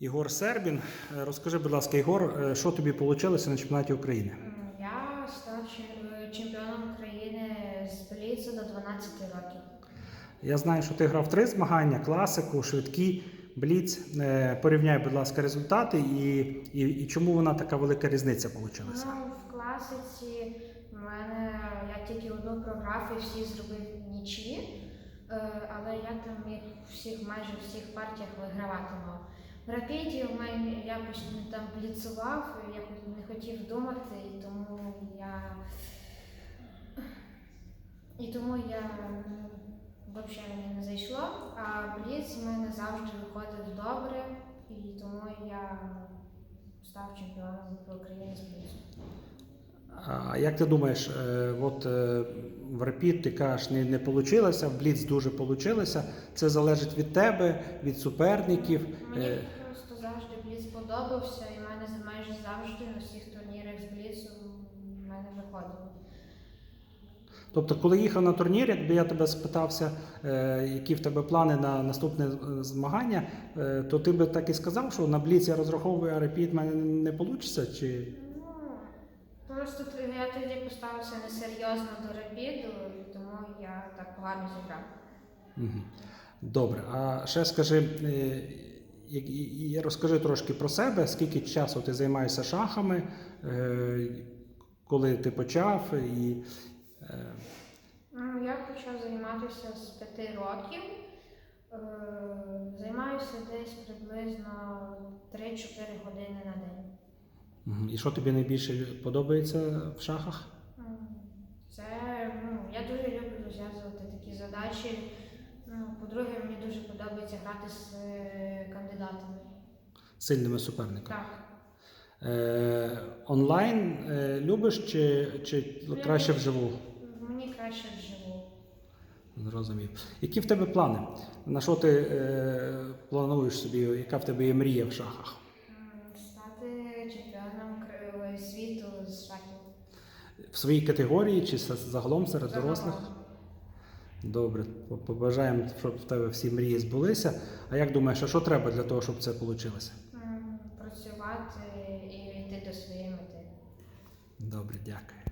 Ігор Сербін. Е, Розкажи, будь ласка, Ігор, е, що тобі вийшло на чемпіонаті України? Я став чемпіоном України з Бліцу до 12 років. Я знаю, що ти грав три змагання: класику, швидкі, бліц. Е, Порівняй, будь ласка, результати і, і, і чому вона така велика різниця вийшла? Ну, в класиці в мене я тільки одну програв і всі зробив нічі, Е, але я там міг всіх, майже всіх партіях вигравати мав. В ракеті в мене якось не там бліцував, я не хотів думати, і тому я. І тому я взагалі не зайшло. А бліц в мене завжди виходив добре, і тому я став чемпіоном України з бліцу. А як ти думаєш, е, от е, в Рапід ти кажеш, не, не вийшло, в Бліц дуже вийшло. Це залежить від тебе, від суперників. Мені Е, просто завжди бліц подобався, і в мене майже завжди на всіх турнірах з бліцу в мене виходило. Тобто, коли їхав на турнір, якби я тебе спитався, які в тебе плани на наступне змагання, то ти би так і сказав, що на Бліц я розраховую, а Рапід в мене не вийде? Чи... Просто я тоді поставився несерйозно до рапіду, тому я так погано зіграв. Добре, а ще скажи, е, розкажи трошки про себе, скільки часу ти займаєшся шахами, е, коли ти почав, і е, Ну, Я почав займатися з п'яти років. Займаюся десь приблизно 3-4 години на день. Мгм. і що тобі найбільше подобається в шахах? М, Це ну, я дуже люблю розв'язувати такі задачі. Ну, по-друге, мені дуже подобається грати з е, кандидатами. Сильними суперниками? Так. Е, онлайн е, любиш чи, чи Ну, я краще вживу? Мені краще вживу. Зрозумів. Які в тебе плани? На що ти е, плануєш собі? Яка в тебе є мрія в шахах? М, Стати чемпіоном кр- світу з шахів. В своїй категорії чи загалом серед дорослих? Добре, побажаємо, щоб в тебе всі мрії збулися. А як думаєш, а що треба для того, щоб це вийшло? Працювати і йти до своєї мети. Добре, дякую.